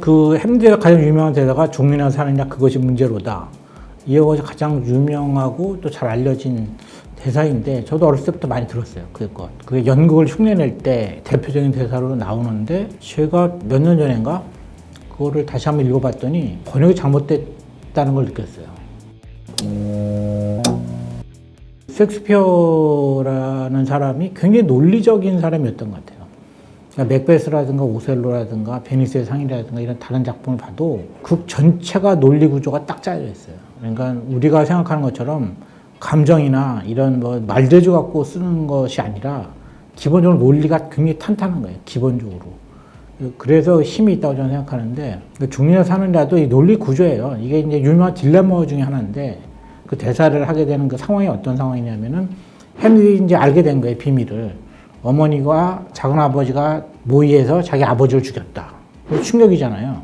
그 햄디가 가장 유명한 대사가 종리나 사느냐 그것이 문제로다. 이어가 가장 유명하고 또 잘 알려진 대사인데 저도 어렸을 때부터 많이 들었어요. 그것. 그게 연극을 흉내낼 때 대표적인 대사로 나오는데 제가 몇 년 전인가 그거를 다시 한번 읽어봤더니 번역이 잘못됐다는 걸 느꼈어요. 섹스피어라는 사람이 굉장히 논리적인 사람이었던 것 같아요. 그러니까 맥베스라든가 오셀로라든가 베니스의 상이라든가 이런 다른 작품을 봐도 극 전체가 논리 구조가 딱 짜여 있어요. 그러니까 우리가 생각하는 것처럼 감정이나 이런 뭐 말대주 갖고 쓰는 것이 아니라 기본적으로 논리가 굉장히 탄탄한 거예요. 기본적으로. 그래서 힘이 있다고 저는 생각하는데 중년에 사느냐도 이 논리 구조예요. 이게 이제 유명한 딜레마 중에 하나인데 그 대사를 하게 되는 그 상황이 어떤 상황이냐면은 헨리 이제 알게 된 거예요 비밀을 어머니가 작은 아버지가 모의해서 자기 아버지를 죽였다. 충격이잖아요.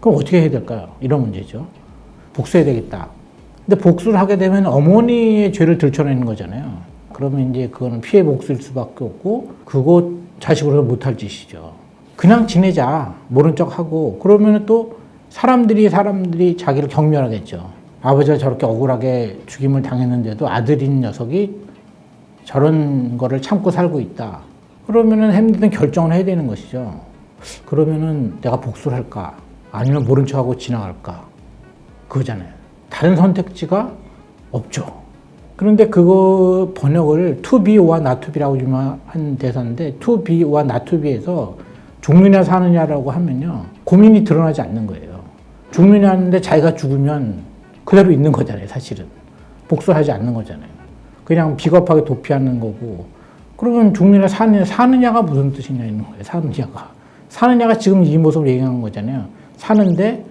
그럼 어떻게 해야 될까요? 이런 문제죠. 복수해야 되겠다. 근데 복수를 하게 되면 어머니의 죄를 들춰내는 거잖아요. 그러면 이제 그거는 피해 복수일 수밖에 없고 그거 자식으로 못할 짓이죠. 그냥 지내자 모른 척 하고 그러면 또 사람들이 사람들이 자기를 경멸하겠죠. 아버지가 저렇게 억울하게 죽임을 당했는데도 아들인 녀석이 저런 거를 참고 살고 있다. 그러면은 햄리는 결정을 해야 되는 것이죠. 그러면은 내가 복수를 할까? 아니면 모른 척하고 지나갈까? 그거잖아요. 다른 선택지가 없죠. 그런데 그거 번역을 to be와 not to be라고 유명한 대사인데 to be와 not to be에서 죽느냐 사느냐라고 하면요. 고민이 드러나지 않는 거예요. 죽느냐 하는데 자기가 죽으면 그대로 있는 거잖아요, 사실은. 복수하지 않는 거잖아요. 그냥 비겁하게 도피하는 거고. 그러면 죽느냐 사느냐, 사느냐가 무슨 뜻이냐 있는 거예요, 사느냐가. 사느냐가 지금 이 모습을 얘기하는 거잖아요. 사는데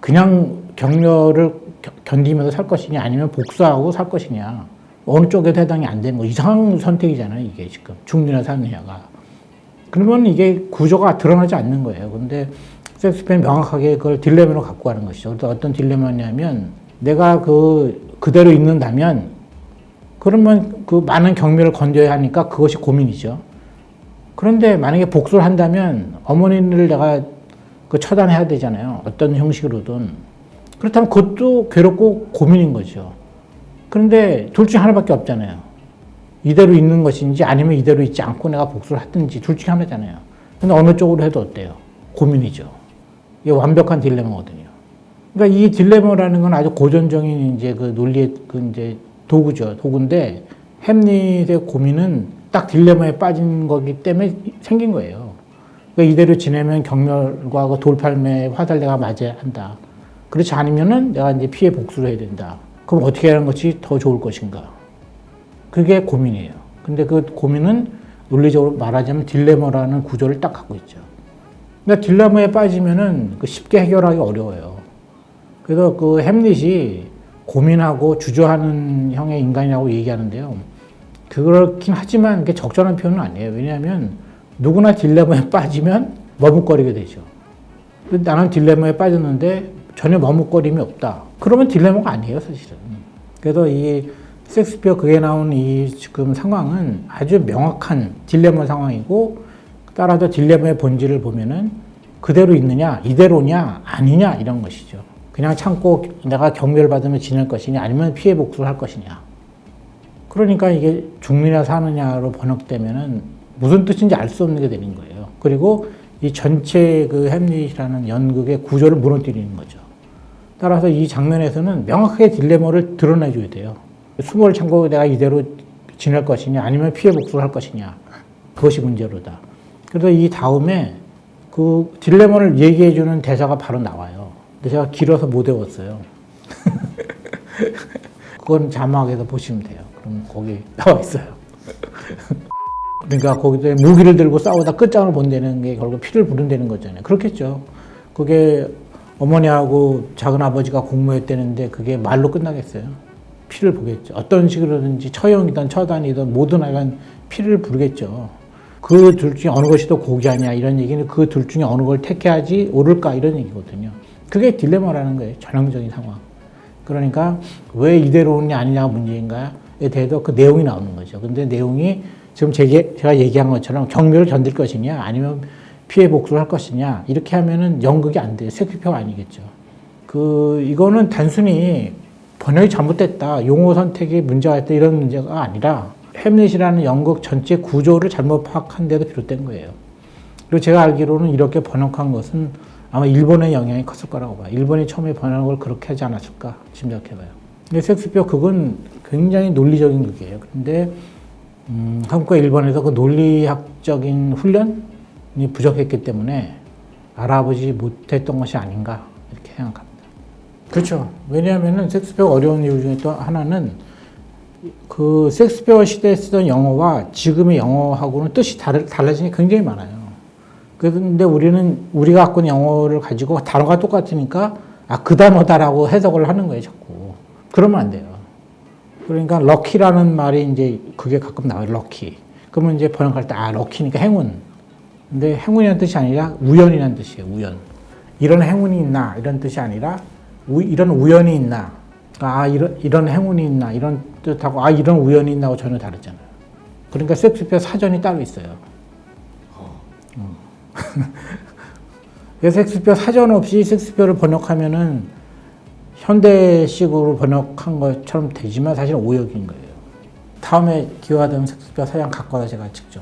그냥 겨- 견디면서 살 것이냐 아니면 복수하고 살 것이냐. 어느 쪽에도 해당이 안 되는 거. 이상한 선택이잖아요, 이게 지금. 죽느냐 사느냐가. 그러면 이게 구조가 드러나지 않는 거예요. 근데 섹스펜 명확하게 그걸 딜레마로 갖고 가는 것이죠. 어떤 딜레마냐면 내가 그 그대로 있는다면 그러면 그 많은 경멸을 건져야 하니까 그것이 고민이죠. 그런데 만약에 복수를 한다면 어머니를 내가 그 처단해야 되잖아요. 어떤 형식으로든. 그렇다면 그것도 괴롭고 고민인 거죠. 그런데 둘 중에 하나밖에 없잖아요. 이대로 있는 것인지 아니면 이대로 있지 않고 내가 복수를 하든지 둘 중에 하나잖아요. 근데 어느 쪽으로 해도 어때요? 고민이죠. 이게 완벽한 딜레마거든요. 그러니까 이 딜레마라는 건 아주 고전적인 이제 그 논리의 그 이제 도구죠. 도구인데 햄릿의 고민은 딱 딜레마에 빠진 거기 때문에 생긴 거예요. 그러니까 이대로 지내면 경멸과 그 돌팔매에 화살내가 맞아야 한다. 그렇지 않으면은 내가 이제 피해 복수를 해야 된다. 그럼 어떻게 하는 것이 더 좋을 것인가? 그게 고민이에요. 근데 그 고민은 논리적으로 말하자면 딜레마라는 구조를 딱 갖고 있죠. 그러니까 딜레마에 빠지면은 그 쉽게 해결하기 어려워요. 그래서 그 햄릿이 고민하고 주저하는 형의 인간이라고 얘기하는데요. 그렇긴 하지만 그게 적절한 표현은 아니에요. 왜냐하면 누구나 딜레마에 빠지면 머뭇거리게 되죠. 나는 딜레마에 빠졌는데 전혀 머뭇거림이 없다. 그러면 딜레마가 아니에요, 사실은. 그래서 이 섹스피어 그게 나온 이 지금 상황은 아주 명확한 딜레마 상황이고 따라서 딜레마의 본질을 보면은 그대로 있느냐, 이대로냐, 아니냐 이런 것이죠. 그냥 참고 내가 경멸받으면 지낼 것이냐, 아니면 피해 복수를 할 것이냐. 그러니까 이게 죽느냐 사느냐로 번역되면은 무슨 뜻인지 알 수 없는 게 되는 거예요. 그리고 이 전체 그 햄릿이라는 연극의 구조를 무너뜨리는 거죠. 따라서 이 장면에서는 명확하게 딜레마를 드러내줘야 돼요. 수모를 참고 내가 이대로 지낼 것이냐, 아니면 피해 복수를 할 것이냐. 그것이 문제로다. 그래서 이 다음에 그 딜레마를 얘기해주는 대사가 바로 나와요. 근데 제가 길어서 못 외웠어요. 그건 자막에서 보시면 돼요. 그럼 거기 나와 있어요. 그러니까 거기서 무기를 들고 싸우다 끝장을 본다는 게 결국 피를 부른다는 거잖아요. 그렇겠죠. 그게 어머니하고 작은 아버지가 공모했다는데 그게 말로 끝나겠어요. 피를 보겠죠. 어떤 식으로든지 처형이든 처단이든 모든 하여간 피를 부르겠죠. 그 둘 중에 어느 것이 더 고귀하냐 이런 얘기는 그 둘 중에 어느 걸 택해야지 옳을까 이런 얘기거든요. 그게 딜레마라는 거예요. 전형적인 상황. 그러니까 왜 이대로냐 아니냐가 문제인가에 대해서 그 내용이 나오는 거죠. 근데 내용이 지금 제게, 제가 얘기한 것처럼 경멸을 견딜 것이냐 아니면 피해 복수를 할 것이냐 이렇게 하면은 연극이 안 돼요. 섹스피어가 아니겠죠. 그 이거는 단순히 번역이 잘못됐다, 용어 선택이 문제가 있다 이런 문제가 아니라 햄릿이라는 연극 전체 구조를 잘못 파악한 데도 비롯된 거예요. 그리고 제가 알기로는 이렇게 번역한 것은 아마 일본의 영향이 컸을 거라고 봐요. 일본이 처음에 번역을 그렇게 하지 않았을까 짐작해봐요. 근데 섹스피어 그건 굉장히 논리적인 극이에요. 근데 음, 한국과 일본에서 그 논리학적인 훈련이 부족했기 때문에 알아보지 못했던 것이 아닌가 이렇게 생각합니다. 그렇죠. 왜냐하면은 섹스피어 어려운 이유 중에 또 하나는 그 섹스피어 시대에 쓰던 영어와 지금의 영어하고는 뜻이 다르, 달라진 게 굉장히 많아요. 그런데 우리는 우리가 갖고 있는 영어를 가지고 단어가 똑같으니까 아, 그 단어다라고 해석을 하는 거예요, 자꾸. 그러면 안 돼요. 그러니까 럭키라는 말이 이제 그게 가끔 나와요, 럭키. 그러면 이제 번역할 때 아, 럭키니까 행운. 근데 행운이라는 뜻이 아니라 우연이라는 뜻이에요, 우연. 이런 행운이 있나 이런 뜻이 아니라 우, 이런 우연이 있나 아 이런 이런 행운이 있나 이런 뜻하고 아 이런 우연이 있나고 전혀 다르잖아요. 그러니까 섹스피어 사전이 따로 있어요. 음. 섹스피어 사전 없이 섹스피어를 번역하면은 현대식으로 번역한 것처럼 되지만 사실 오역인 거예요. 다음에 기회가 되면 섹스피어 사전 갖고 와서 제가 직접